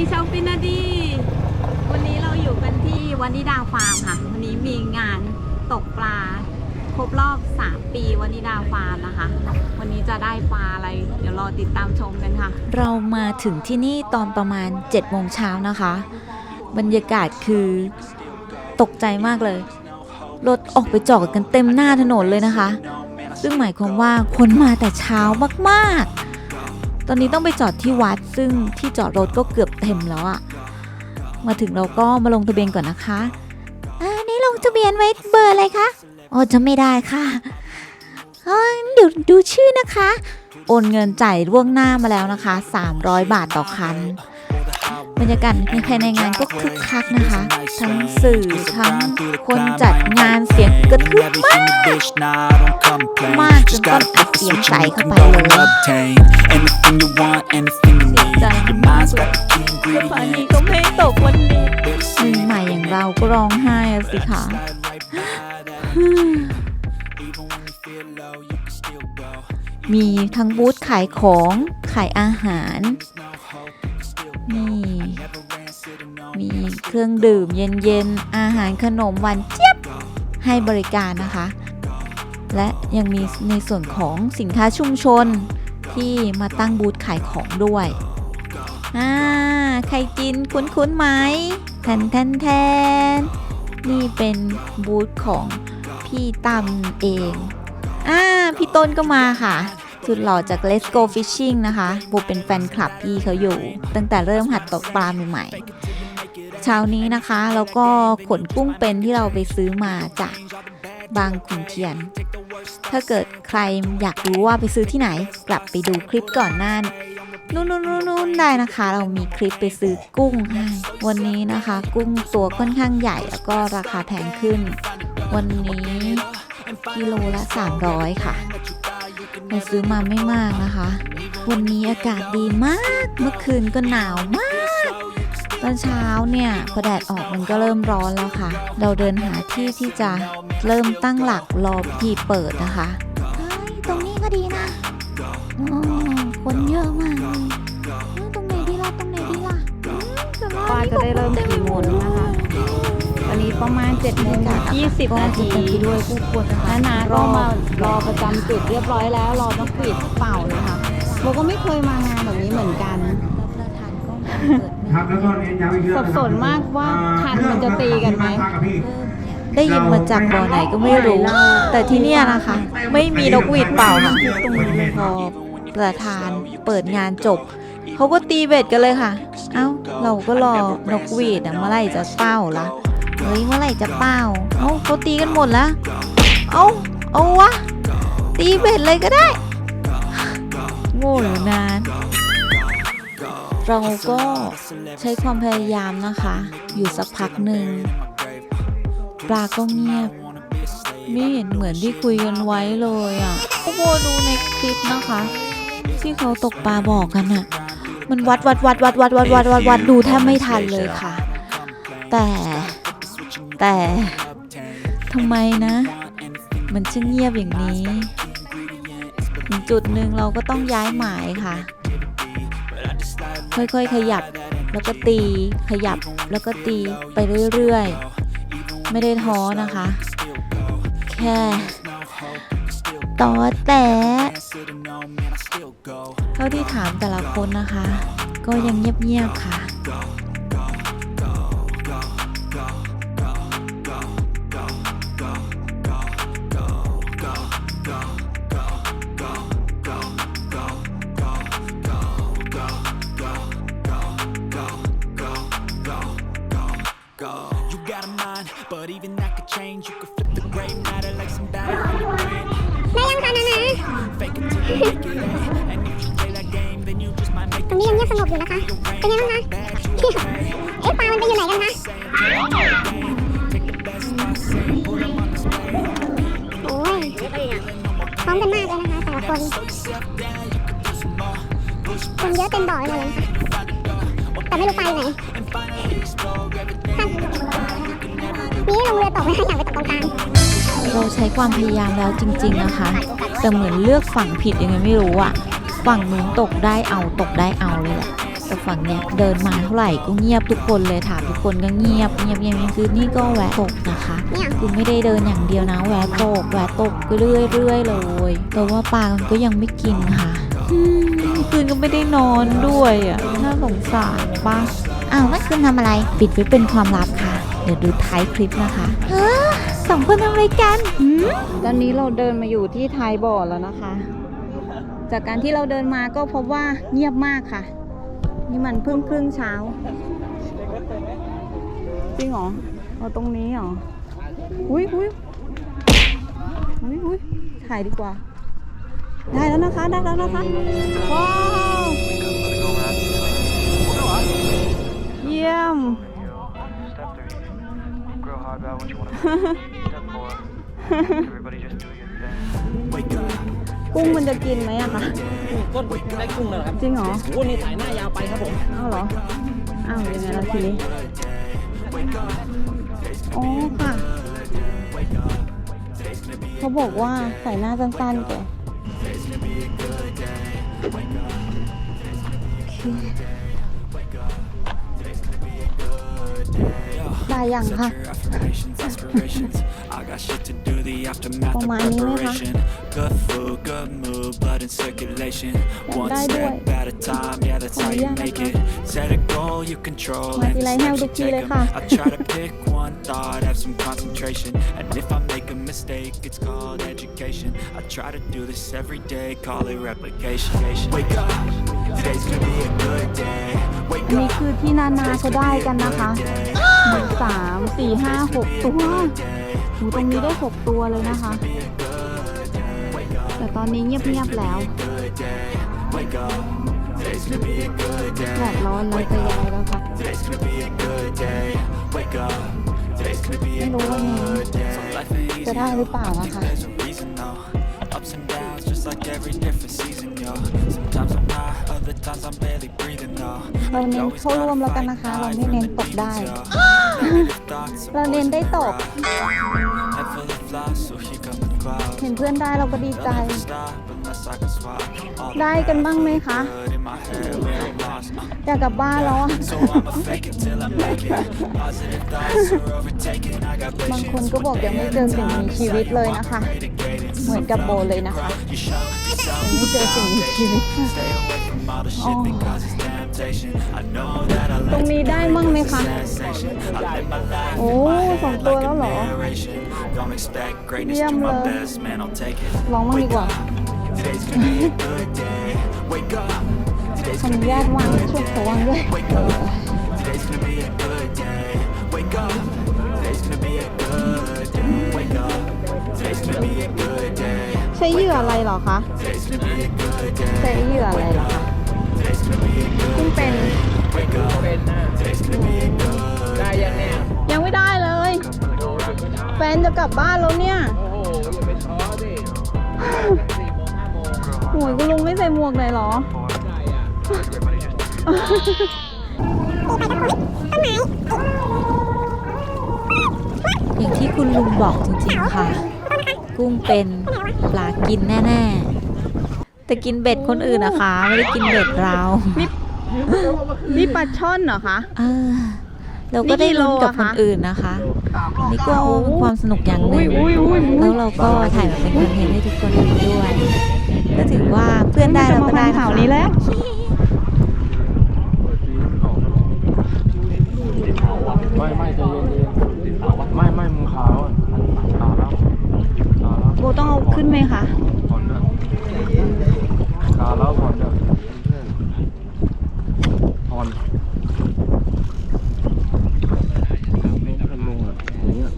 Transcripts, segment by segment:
ีชาวฟินาดี วันนี้เราอยู่กันที่วันนิดาฟาร์มค่ะ วันนี้มีงานตกปลา ครบรอบ 3 ปีวันนิดาฟาร์มนะคะ วันนี้จะได้ปลาอะไร เดี๋ยวรอติดตามชมกันค่ะ เรามาถึงที่นี่ตอนประมาณ7โมงเช้านะคะ บรรยากาศคือตกใจมากเลย รถออกไปจอดกันเต็มหน้าถนนเลยนะคะ ซึ่งหมายความว่าคนมาแต่เช้ามากๆ ตอนนี้ต้องไปจอดที่วัดซึ่งที่จอดรถก็เกือบเต็มแล้วอะมาถึงเราก็มาลงทะเบียนก่อนนะคะอ่านี่ลงทะเบียนไว้เบอร์อะไรคะอ๋อจะไม่ได้ค่ะเดี๋ยวดูชื่อนะคะ โอนเงินจ่ายล่วงหน้ามาแล้วนะคะ 300 บาทต่อคัน บรรยากาศในภายในงานก็คึกคักนะคะ ทั้งสื่อทั้งคนจัดงานเสียงกระทึกมากมากจนต้องอัดเสียงใส่เข้าไปเลย Anything you want, anything you need. ใจ Your มาก mind's เลย got the key สถานี ingredients. ก็ไม่ตกวันนี้มือใหม่อย่างเราก็ร้องไห้อะสิคะมีทั้งบูธขายของ ขายอาหาร นี่ มีเครื่องดื่มเย็นๆ อาหารขนมหวานเจี๊ยบให้บริการนะคะ และยังมีในส่วนของสินค้าชุมชนที่มาตั้งบูธขายของด้วยอ่าใครกินคุ้นๆไหมแทนแทนแทนนี่เป็นบูธของพี่ตั้มเองอ่าพี่ต้นก็มาค่ะ สุดหล่อจาก Let's Go Fishing นะคะโบเป็นแฟนคลับพี่เขาอยู่ ตั้งแต่เริ่มหัดตกปลาใหม่ๆเช้านี้นะคะแล้วก็ขนกุ้งเป็นที่เราไปซื้อมาจากบางขุนเทียน ถ้าเกิดใครอยากรู้ว่าไปซื้อที่ไหน กลับไปดูคลิปก่อนหน้านู่นนู่นนู่นนู่นได้นะคะ เรามีคลิปไปซื้อกุ้งให้วันนี้นะคะ กุ้งตัวค่อนข้างใหญ่แล้วก็ราคาแพงขึ้น วันนี้กิโลละ 300 ค่ะ ไปซื้อมาไม่มากนะคะ วันนี้อากาศดีมาก เมื่อคืนก็หนาวมาก ตอนเช้าเนี่ยพอแดดออกมันก็เริ่มร้อนแล้วค่ะ เราเดินหาที่ที่จะเริ่มตั้งหลักรอพิธีเปิดนะคะเฮ้ยตรงนี้ก็ดีนะอ๋อคนเยอะมากเลยเฮ้ยตรงไหนดีล่ะตรงไหนดีล่ะอืมแต่ว่ปลาจะได้เริ่มกี่โมงนะคะวันนี้ ประมาณ7โมง20นาทีก็จะด้วยผู้คนนะคะนานาก็มารอประจำจุดเรียบร้อยแล้ว รอนกหวีดเป่านะคะโบก็ไม่เคยมางานแบบนี้เหมือนกันประธานก็มาเปิดครับแล้วก็เน้นย้ำอีกเรื่องสับสนมากว่าคันมันจะตีกันไหมได้ยินมาจากบ่อไหนก็ไม่รู้ แต่ที่เนี่ยนะคะ ไม่มีนกหวีดเป่าค่ะตรงนี้เลยพอประธานเปิดงานจบเขาก็ตีเบ็ดกันเลยค่ะ เอ้า เราก็รอนกหวีดอะเมื่อไหร่จะเป้าละ เฮ้ยเมื่อไหร่จะเป้าเอ้าเขาตีกันหมดแล้วเอ้าเอาวะตีเบ็ดเลยก็ได้ โง่อยู่นาน เราก็ใช้ความพยายามนะคะ อยู่สักพักหนึ่งปลาก็เงียบ ไม่เห็นเหมือนที่คุยกันไว้เลยอะโอ้โหดูในคลิปนะคะ ที่เขาตกปลาบอกกันอะ มันวัดวัดวัดวัดวัดวัดวัดวัดวัดดูแทบไม่ทันเลยค่ะ แต่ แต่ทำไมนะ มันช่างเงียบอย่างนี้ถึงจุดหนึ่งเราก็ต้องย้ายหมายค่ะ ค่อยๆขยับแล้วก็ตีขยับแล้วก็ตีไปเรื่อยๆ ไม่ได้ท้อนะคะ แค่ต่อแต่เท่าที่ถามแต่ละคนนะคะ ก็ยังเงียบๆค่ะ ตรงนี้ยังเงียบสงบอยู่นะคะ เป็นยังไงบ้างคะ เอ๊ะปลามันไปอยู่ไหนกันคะโอ้ยพร้อมกันมากเลยนะคะ แต่ละคน คนเยอะเต็มบ่อเลยนะแต่ไม่รู้ปลาอยู่ไหนค่ะนี่ลงเรือตกไหมคะอยากไปตกตรงกลางเราใช้ความพยายามแล้วจริง ๆ นะคะ แต่เหมือนเลือกฝั่งผิดยังไงไม่รู้อะฝั่งนู้นตกได้เอาตกได้เอาเลยแหละแต่ฝั่งเนี้ยเดินมาเท่าไหร่ก็เงียบทุกคนเลยถามทุกคนก็เงียบเงียบเงียบเงียบคือนี่ก็แวะตกนะคะเนี่ยคือไม่ได้เดินอย่างเดียวนะแวะตกแวะตกเรื่อยเรื่อยๆเลยแต่ว่าปลามันก็ยังไม่กินค่ะอืมคืนก็ไม่ได้นอนด้วยอะน่าสงสารปะอ้าวเมื่อคืนทำอะไร ปิดไว้เป็นความลับค่ะ เดี๋ยวดูท้ายคลิปนะคะเฮ้อ สองคนทำอะไรกันหืมตอนนี้เราเดินมาอยู่ที่ท้ายบ่อแล้วนะคะ จากการที่เราเดินมาก็พบว่าเงียบมากค่ะ นี่มันเพิ่งครึ่งเช้า จริงเหรอเอาตรงนี้เหรอ อุ้ยอุ้ยอุ้ยอุ้ยถ่ายดีกว่า ได้แล้วนะคะ ได้แล้วนะคะ ว้าว เยี่ยม กุ้งมันจะกินไหมอะคะก็ได้กุ้งแล้วครับจริงเหรอโอ้นี่สายหน้ายาวไปครับผมอ้าวเหรออ้าวยังไงล่ะทีนี้อ๋อค่ะเขาบอกว่าใส่หน้าสั้นๆแกได้ยังค่ะ affirmations, aspirations. I got shit to do, the aftermath of ประมาณนี้ไหมคะ preparation. Good food, good mood, blood in circulation. One ได้ด้วย step at a time, yeah, that's ขอ how อนุ you ญาต make นะคะ it. Set a goal you control, มา and ที the ไรแห้ว steps ทุ you กทีเลย take 'em. ค่ะ I try to pick one thought, have some concentration. And if I make a mistake, it's called education. I try to do this every day, call it replication. Wake up, today's gonna be a good day. Wake นี่ up. คือที่นานาเขาได้กันนะคะหนึ่งสามสี่ห้าหกตัว หูตรงนี้ได้หกตัวเลยนะคะ แต่ตอนนี้เงียบๆแล้วแดดร้อนแล้วจะยายแล้วค่ะไม่รู้ว่าจะได้หรือเปล่านะคะ เราเน้นเข้าร่วมแล้วกันนะคะ เราไม่เน้นตกได้ Negative thoughts, เราเน้นได้ตก head full of flies, so here come the clouds. เห็นเพื่อนได้เราก็ดีใจ ได้กันบ้างไหมคะ อยากกลับบ้านแล้วบางคนก็บอกยังไม่เจอสิ่งมีชีวิตเลยนะคะ เหมือนกับโบเลยนะคะยังไม่เจอสิ่งมีชีวิตตรงนี้ได้มั่งไหมคะ โอ้สองตัวแล้วเหรอ เยี่ยมเลย ลองมั่งดีกว่า Today's gonna be a good day. Wake up. Today's ขออ gonna นุ be ญา a ตวาง good ช่วย day. ขอวางด้วย Wake up. Today's gonna be a good day. Wake up. Today's gonna be a good day. Wake up. Today's gonna be a good day. ใช้เหยื่ออะไรเหรอคะ Today's gonna be a good day. ใช้เหยื่ออะไรเหรอคะ Today's gonna be a good กุ้งเป็น Wake up. เป็นนะ Today's gonna be a good ได้ยังเนี่ยยังไม่ได้เลยแฟนจะกลับบ้านแล้วเนี่ย โอ้โหอย่าไปท้อดิสี่โมงห้า โมงโหยคุณลุงไม่ใส่หมวกเลยเหรอได้อะอย่างที่คุณลุงบอกจริงๆค่ะ กุ้งเป็นปลากินแน่ๆ แต่กินเบ็ดคนอื่นนะคะ ไม่ได้กินเบ็ดเรา นี่ปลาช่อนเหรอคะ เออ เราก็ได้ลุ้นกับคนอื่นนะคะนี่ก็เป็นความสนุกอย่างหนึ่งแล้วเราก็ถ่ายมาเป็นคอนเทนต์ให้ทุกคนดูด้วย ก็ถือว่าเพื่อนได้เราก็ได้จะมาพันนะข่าวคะนี้แล้วไม่ไม่ใจเย็นๆไม่ไม่มึงขาวอะขาวแล้วขาวแล้วโบต้องเอาขึ้นไหมคะผ่อนด้วยขาวแล้วผ่อนด้วยผ่อนไม่ทันลงอะอย่างเงี้ย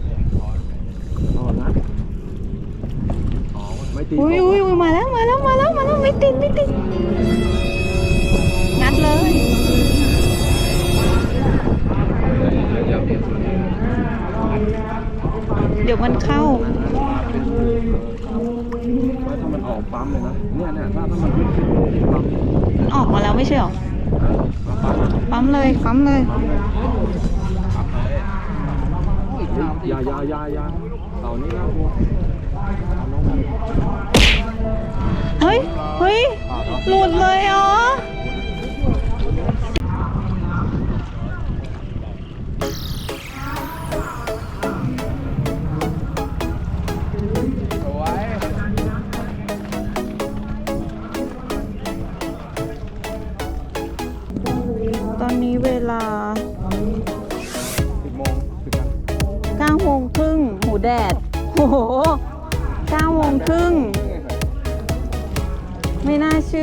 ผ่อนนะอ๋อไม่ตี อุ้ยอุ้ยอุ้ยมาแล้วมาแล้วมาแล้วมาแล้วไม่ ติดไม่ติดงัดเลยเดี๋ยวมันเข้าไม่ถ้ามันออกปั๊มเลยนะเนี่ยเนี่ยถ้าถ้ามันไม่ขึ้นปั๊มมันออกมาแล้วไม่ใช่หรอปั๊มเลยปั๊มเลยยายายายาเต่านี้นะพวกเอาน้องมัน เฮ้ย เฮ้ย หลุดเลยอ๋อ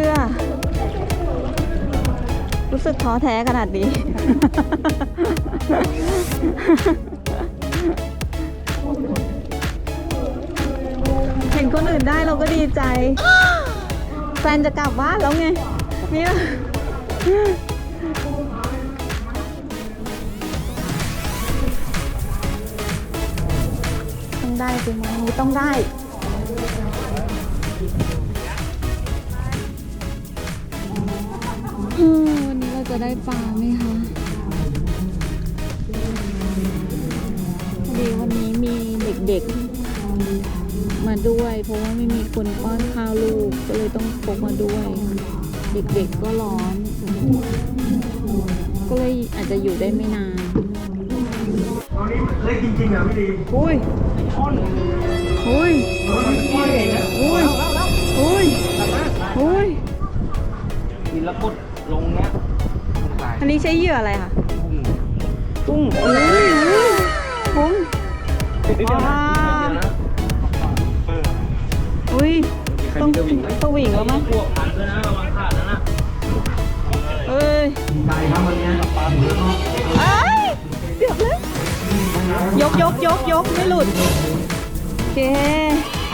ชื่อ รู้สึกท้อแท้ขนาดนี้ เห็นคนอื่นได้เราก็ดีใจ แฟนจะกลับบ้านแล้วไง นี่ต้องได้สิมันนี้ต้องได้ วันนี้เราจะได้ปลาไหมคะพอดีวันนี้มีเด็กๆมาด้วย เพราะว่าไม่มีคนป้อนข้าวลูกก็เลยต้องพกมาด้วย เด็กๆก็ร้อน ก็เลยอาจจะอยู่ได้ไม่นานเล็กจริงๆอะพี่ดีอุ้ยอุ้ยอุ้ยอุ้ยอุ้ยกินแล้วกด ลงเนี้ยลงไปอันนี้ใช้เหยื่ออะไรคะกุ้งอุ้ยอุ้ยกุ้งว้าอุ้ยต้องสวิงแล้วมั้งพวกพันด้วยนะระวังขาดนะนะเอ้ยใจครับวันนี้เอ้ยเกือบเลยยกยกยกยกไม่หลุดโอเค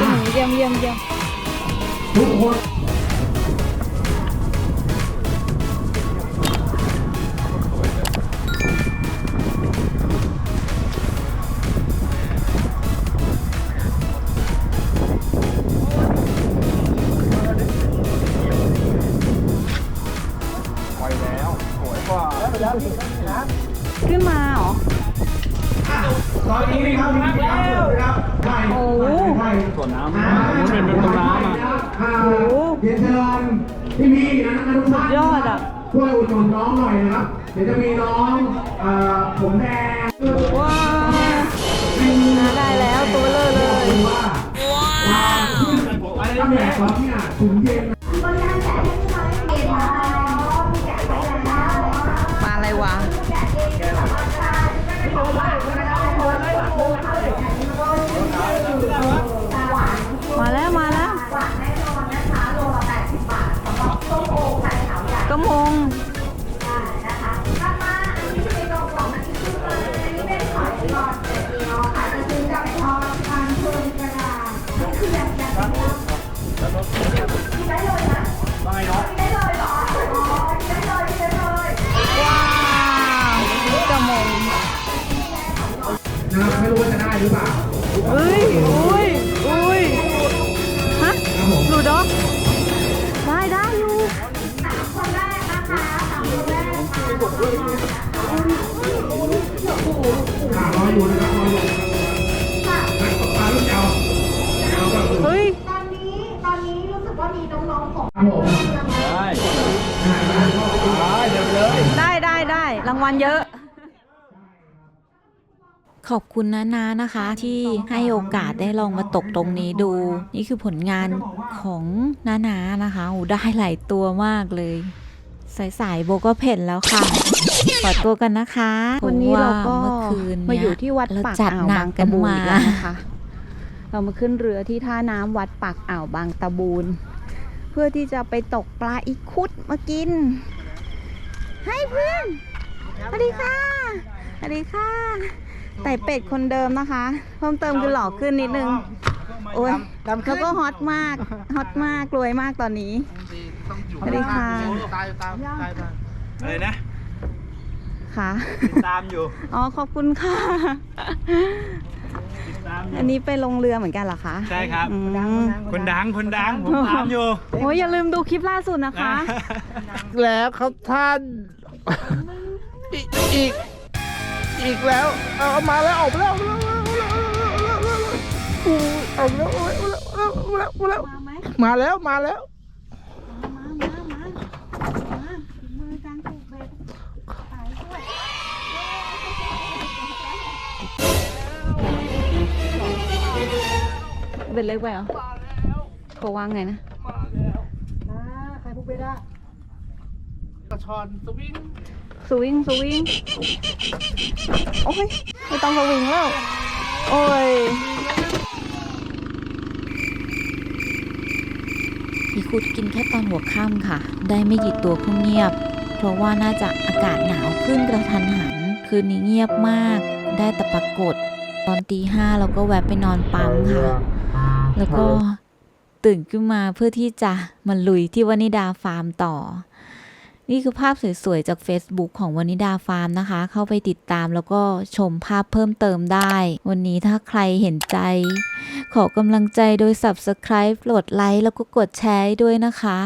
อืมเยี่ยมเยี่ยมเยี่ยม ทุกคน พี่มีนะนักทุกท่านยอดอะช่วยอุดหนุนน้องหน่อยนะครับ เดี๋ยวจะมีน้องเอ่อผมแดงว้าวได้แล้วตัวเลอะเลยว่าว้าวตั้งแต่ตอนเนี่ยถุงเย็น ระมงว้าวกระมงนะครับไม่รู้ว่าจะได้หรือเปล่าเฮ้ย วัลเยอะ ขอบคุณนะนานะคะ ที่ให้โอกาสได้ลองมาตกตรงนี้ดู นี่คือผลงานของนานานะคะโอ้ได้หลายตัวมากเลยสายๆโบก็เพ่นแล้วค่ะ ขอตัวกันนะคะวันนี้เราก็พะว่เมื่อคืนมาเนี่อยู่ที่วัดเราปากจัดอ่าวหนับากงกัตะนบูนมาอีกแล้วนะคะ เรามาขึ้นเรือที่ท่าน้ำวัดปากอ่าวบางตะบูน เพื่อที่จะไปตกปลาอีคุดมากิน ให้เพื่อน สวัสดีค่ะสวัสดีค่ะไต่เป็ดคนเดิมนะคะ เพิ่มเติมคือหล่อขึ้นนิดนึงโอ้ยแล้วก็ฮอตมากฮอตมากรวยมากตอนนี้สวัสดีค่ะตายตามตายตามอะไรนะค่ะตามอยู่อ๋อขอบคุณค่ะตามอยู่อันนี้ไปลงเรือเหมือนกันเหรอคะ ใช่ครับอืมคนดัง คนดัง ผมตามอยู่ โอ้ยอย่าลืมดูคลิปล่าสุดนะคะ แล้วครับท่าน อีกอีกอีกแล้วเอามาแล้วออกมาแล้วออกมาแล้วออกมาแล้วออกมาแล้วออกมาแล้วมาไหมมาแล้วมาแล้วมามามามามือการปลูกเบ็ดขายด้วยเบ็ดเล็กไปเหรอเขาวางไงนะมาแล้วมาใครพวกเบด้าระชอนสวิง สวิงสวิงโอ้ยไม่ต้องสวิงแล้ว โอ้ยพี่คุดกินแค่ตอนหัวค่ำค่ะ ได้ไม่กี่ตัวก็เงียบ เพราะว่าน่าจะอากาศหนาวขึ้นกระทันหัน คืนนี้เงียบมาก ได้แต่ปรากฏ ตอนตีห้าเราก็แวะไปนอนปั๊มค่ะ แล้วก็ตื่นขึ้นมาเพื่อที่จะมาลุยที่วานิดาฟาร์มต่อ นี่คือภาพสวยๆ จาก Facebook ของวนิดาฟาร์มนะคะ เข้าไปติดตามแล้วก็ชมภาพเพิ่มเติมได้ วันนี้ถ้าใครเห็นใจ ขอกำลังใจโดย Subscribe โหลดไลค์แล้วก็กดแชร์ด้วยนะคะ